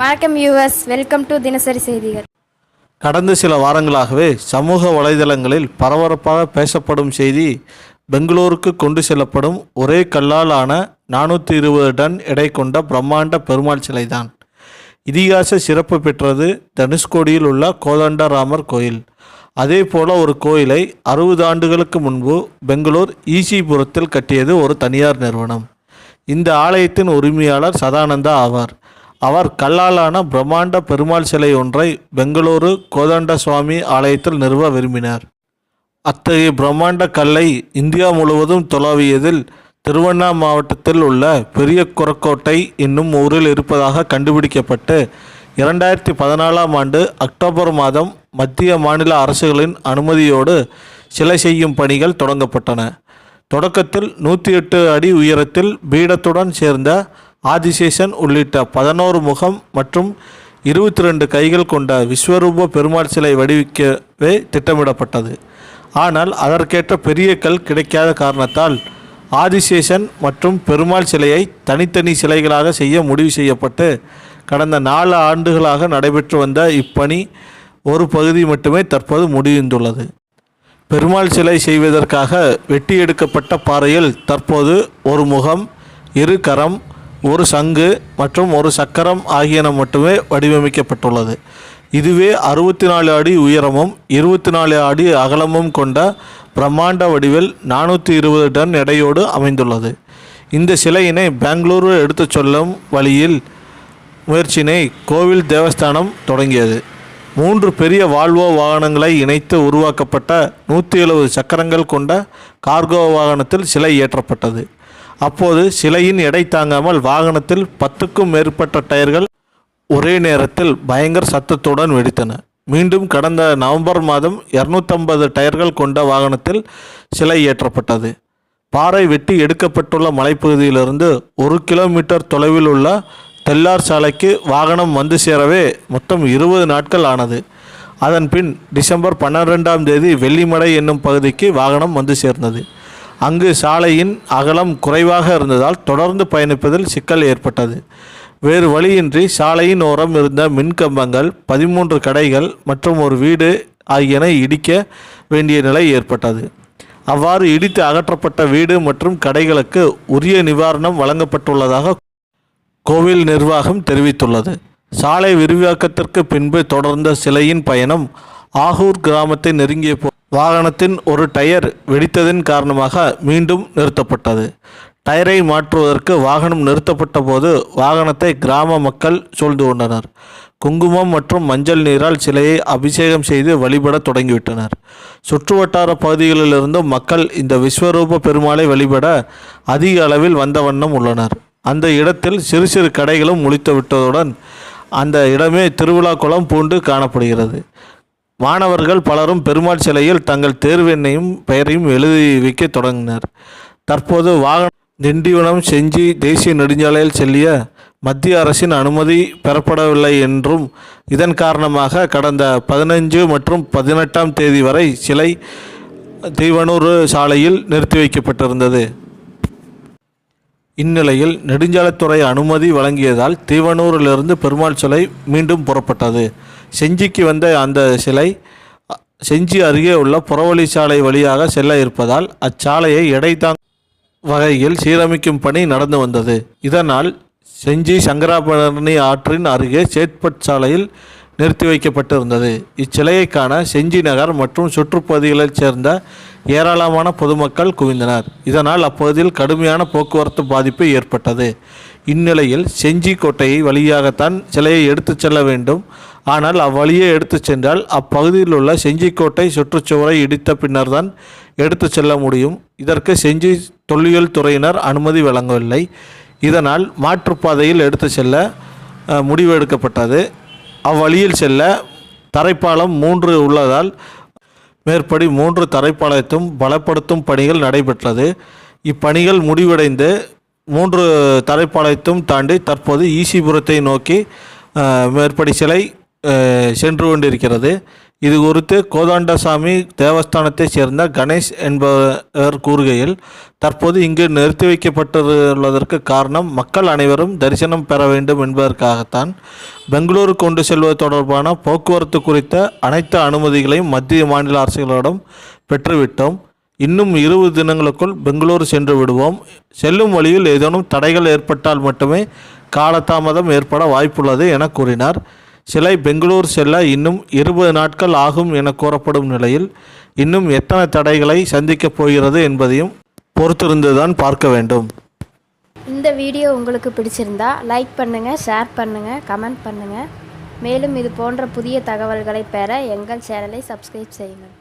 வணக்கம் US welcome to தினசரி செய்திகள். கடந்த சில வாரங்களாகவே சமூக வலைதளங்களில் பரபரப்பாக பேசப்படும் செய்தி பெங்களூருக்கு கொண்டு செல்லப்படும் ஒரே கல்லால் ஆன நானூற்றி இருபது டன் எடை கொண்ட பிரம்மாண்ட பெருமாள் சிலைதான். இதிகாச சிறப்பு பெற்றது தனுஷ்கோடியில் உள்ள கோதண்டராமர் கோயில். அதே போல ஒரு கோயிலை அறுபது ஆண்டுகளுக்கு முன்பு பெங்களூர் ஈசிபுரத்தில் கட்டியது ஒரு தனியார் நிறுவனம். இந்த ஆலயத்தின் உரிமையாளர் சதானந்தா ஆவார். அவர் கல்லாலான பிரம்மாண்ட பெருமாள் சிலை ஒன்றை பெங்களூரு கோதண்ட சுவாமி ஆலயத்தில் நிறுவ விரும்பினார். அத்தகைய பிரம்மாண்ட கல்லை இந்தியா முழுவதும் துளாவியதில் திருவண்ணா மாவட்டத்தில் உள்ள பெரிய குரக்கோட்டை என்னும் ஊரில் இருப்பதாக கண்டுபிடிக்கப்பட்டு இரண்டாயிரத்தி பதினாலாம் ஆண்டு அக்டோபர் மாதம் மத்திய மாநில அரசுகளின் அனுமதியோடு சிலை செய்யும் பணிகள் தொடங்கப்பட்டன. தொடக்கத்தில் நூற்றி எட்டு அடி உயரத்தில் பீடத்துடன் சேர்ந்த ஆதிசேஷன் உள்ளிட்ட பதினோரு முகம் மற்றும் இருபத்தி ரெண்டு கைகள் கொண்ட விஸ்வரூப பெருமாள் சிலை வடிவிக்கவே திட்டமிடப்பட்டது. ஆனால் அதற்கேற்ற பெரிய கல் கிடைக்காத காரணத்தால் ஆதிசேஷன் மற்றும் பெருமாள் சிலையை தனித்தனி சிலைகளாக செய்ய முடிவு செய்யப்பட்டு கடந்த நாலு ஆண்டுகளாக நடைபெற்று வந்த இப்பணி ஒரு பகுதி மட்டுமே தற்போது முடிந்துள்ளது. பெருமாள் சிலை செய்வதற்காக வெட்டி எடுக்கப்பட்ட பாறையில் தற்போது ஒரு முகம் இரு கரம் ஒரு சங்கு மற்றும் ஒரு சக்கரம் ஆகியன மட்டுமே வடிவமைக்கப்பட்டுள்ளது. இதுவே அறுபத்தி நாலு அடி உயரமும் இருபத்தி நாலு அடி அகலமும் கொண்ட பிரம்மாண்ட வடிவில் நானூற்றி இருபது டன் எடையோடு அமைந்துள்ளது. இந்த சிலையினை பெங்களூரு எடுத்துச் சொல்லும் வழியில் முயற்சியினை கோவில் தேவஸ்தானம் தொடங்கியது. மூன்று பெரிய வால்வோ வாகனங்களை இணைத்து உருவாக்கப்பட்ட நூற்றி எழுபது சக்கரங்கள் கொண்ட கார்கோ வாகனத்தில் சிலை ஏற்றப்பட்டது அப்போது சிலையின் எடை தாங்காமல் வாகனத்தில் பத்துக்கும் மேற்பட்ட டயர்கள் ஒரே நேரத்தில் பயங்கர சத்தத்துடன் வெடித்தன. மீண்டும் கடந்த நவம்பர் மாதம் இரநூத்தம்பது டயர்கள் கொண்ட வாகனத்தில் சிலை ஏற்றப்பட்டது. பாறை வெட்டி எடுக்கப்பட்டுள்ள மலைப்பகுதியிலிருந்து ஒரு கிலோமீட்டர் தொலைவில் உள்ள தெல்லார் சாலைக்கு வாகனம் வந்து சேரவே மொத்தம் இருபது நாட்கள் ஆனது. அதன் பின் டிசம்பர் பன்னிரெண்டாம் தேதி வெள்ளிமலை என்னும் பகுதிக்கு வாகனம் வந்து சேர்ந்தது. அங்கு சாலையின் அகலம் குறைவாக இருந்ததால் தொடர்ந்து பயணிப்பதில் சிக்கல் ஏற்பட்டது. வேறு வழியின்றி சாலையின் ஓரம் இருந்த மின்கம்பங்கள் பதிமூன்று கடைகள் மற்றும் ஒரு வீடு ஆகியன இடிக்க வேண்டிய நிலை ஏற்பட்டது. அவ்வாறு இடித்து அகற்றப்பட்ட வீடு மற்றும் கடைகளுக்கு உரிய நிவாரணம் வழங்கப்பட்டுள்ளதாக கோவில் நிர்வாகம் தெரிவித்துள்ளது. சாலை விரிவாக்கத்திற்கு பின்பு தொடர்ந்த சிலையின் பயணம் ஆகூர் கிராமத்தை நெருங்கிய போ வாகனத்தின் ஒரு டயர் வெடித்ததின் காரணமாக மீண்டும் நிறுத்தப்பட்டது. டயரை மாற்றுவதற்கு வாகனம் நிறுத்தப்பட்ட போது வாகனத்தை கிராம மக்கள் சூழ்ந்து கொண்டனர். குங்குமம் மற்றும் மஞ்சள் நீரால் சிலையை அபிஷேகம் செய்து வழிபட தொடங்கிவிட்டனர். சுற்றுவட்டார பகுதிகளிலிருந்தும் மக்கள் இந்த விஸ்வரூப பெருமாளை வழிபட அதிக அளவில் வந்த வண்ணம் உள்ளனர். அந்த இடத்தில் சிறு சிறு கடைகளும் முழித்து விட்டதுடன் அந்த இடமே திருவிழா குளம் பூண்டு காணப்படுகிறது. மாணவர்கள் பலரும் பெருமாள் சிலையில் தங்கள் தேர்வெண்ணையும் பெயரையும் எழுதி வைக்க தொடங்கினர். தற்போது வாகனம் திண்டிவனம் செஞ்சி தேசிய நெடுஞ்சாலையில் செல்லிய மத்திய அரசின் அனுமதி பெறப்படவில்லை என்றும் இதன் காரணமாக கடந்த பதினஞ்சு மற்றும் பதினெட்டாம் தேதி வரை சிலை தீவனூர் சாலையில் நிறுத்தி வைக்கப்பட்டிருந்தது. இந்நிலையில் நெடுஞ்சாலைத்துறை அனுமதி வழங்கியதால் தீவனூரிலிருந்து பெருமாள் சிலை மீண்டும் புறப்பட்டது. செஞ்சிக்கு வந்த அந்த சிலை செஞ்சி அருகே உள்ள புறவழி சாலை வழியாக செல்ல இருப்பதால் அச்சாலையை எடை தாங் வகையில் சீரமைக்கும் பணி நடந்து வந்தது. இதனால் செஞ்சி சங்கராபரணி ஆற்றின் அருகே சேத்பட் சாலையில் நிறுத்தி வைக்கப்பட்டிருந்தது. இச்சிலையை காண செஞ்சி நகர் மற்றும் சுற்றுப்பகுதிகளைச் சேர்ந்த ஏராளமான பொதுமக்கள் குவிந்தனர். இதனால் அப்பகுதியில் கடுமையான போக்குவரத்து பாதிப்பு ஏற்பட்டது. இந்நிலையில் செஞ்சி கோட்டையை வழியாகத்தான் சிலையை எடுத்துச் செல்ல வேண்டும். ஆனால் அவ்வழியே எடுத்துச் சென்றால் அப்பகுதியில் உள்ள செஞ்சிக்கோட்டை சுற்றுச்சுவரை இடித்த பின்னர்தான் எடுத்துச் செல்ல முடியும். இதற்கு செஞ்சி தொல்லியல் துறையினர் அனுமதி வழங்கவில்லை. இதனால் மாற்றுப்பாதையில் எடுத்துச் செல்ல முடிவு எடுக்கப்பட்டது அவ்வழியில் செல்ல தரைப்பாலம் மூன்று உள்ளதால் மேற்படி மூன்று தரைப்பாலத்தும் பலப்படுத்தும் பணிகள் நடைபெற்றது. இப்பணிகள் முடிவடைந்து மூன்று தரைப்பாலத்தும் தாண்டி தற்போது ஈசிபுரத்தை நோக்கி மேற்படி சிலை சென்று கொண்டிருக்கிறது. இது குறித்து கோதாண்டசாமி தேவஸ்தானத்தைச் சேர்ந்த கணேஷ் என்பவர் கூறுகையில் தற்போது இங்கு நிறுத்தி வைக்கப்பட்டுள்ளதற்கு காரணம் மக்கள் அனைவரும் தரிசனம் பெற வேண்டும் என்பதற்காகத்தான் பெங்களூரு கொண்டு செல்வது தொடர்பான போக்குவரத்து குறித்த அனைத்து அனுமதிகளையும் மத்திய மாநில அரசுகளிடம் பெற்றுவிட்டோம். இன்னும் இருபது தினங்களுக்குள் பெங்களூரு சென்று விடுவோம். செல்லும் வழியில் ஏதேனும் தடைகள் ஏற்பட்டால் மட்டுமே காலதாமதம் ஏற்பட வாய்ப்புள்ளது என கூறினார். சிலை பெங்களூர் செல்ல இன்னும் இருபது நாட்கள் ஆகும் என கூறப்படும் நிலையில் இன்னும் எத்தனை தடைகளை சந்திக்கப் போகிறது என்பதையும் பொறுத்திருந்துதான் பார்க்க வேண்டும். இந்த வீடியோ உங்களுக்கு பிடிச்சிருந்தா லைக் பண்ணுங்கள் ஷேர் பண்ணுங்கள் கமெண்ட் பண்ணுங்கள் மேலும் இது போன்ற புதிய தகவல்களை பெற எங்கள் சேனலை சப்ஸ்கிரைப் செய்யுங்கள்.